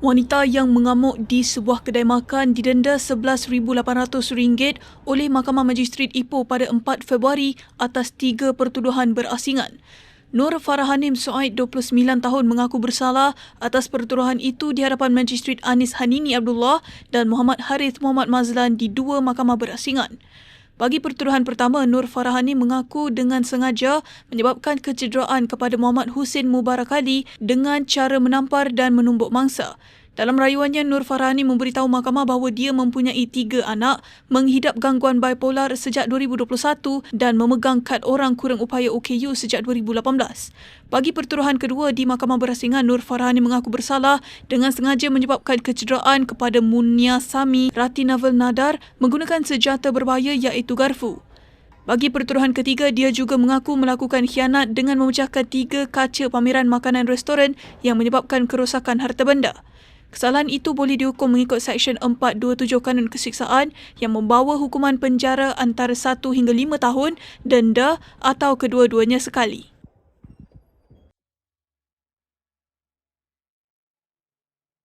Wanita yang mengamuk di sebuah kedai makan didenda RM11,800 oleh Mahkamah Magistrat Ipoh pada 4 Februari atas tiga pertuduhan berasingan. Nur Farahanim Suaid 29 tahun mengaku bersalah atas pertuduhan itu di hadapan Magistrat Anis Hanini Abdullah dan Muhammad Harith Muhammad Mazlan di dua mahkamah berasingan. Bagi pertuduhan pertama, Nur Farahani mengaku dengan sengaja menyebabkan kecederaan kepada Muhammad Hussein Mubarak Ali dengan cara menampar dan menumbuk mangsa. Dalam rayuannya, Nur Farhani memberitahu mahkamah bahawa dia mempunyai tiga anak, menghidap gangguan bipolar sejak 2021 dan memegang kad orang kurang upaya OKU sejak 2018. Bagi pertuduhan kedua di Mahkamah Berasingan, Nur Farhani mengaku bersalah dengan sengaja menyebabkan kecederaan kepada Munia Sami Rati Navel Nadar menggunakan senjata berbahaya iaitu garfu. Bagi pertuduhan ketiga, dia juga mengaku melakukan khianat dengan memecahkan tiga kaca pameran makanan restoran yang menyebabkan kerosakan harta benda. Kesalahan itu boleh dihukum mengikut Seksyen 427 Kanun Kesiksaan yang membawa hukuman penjara antara 1 hingga 5 tahun, denda atau kedua-duanya sekali.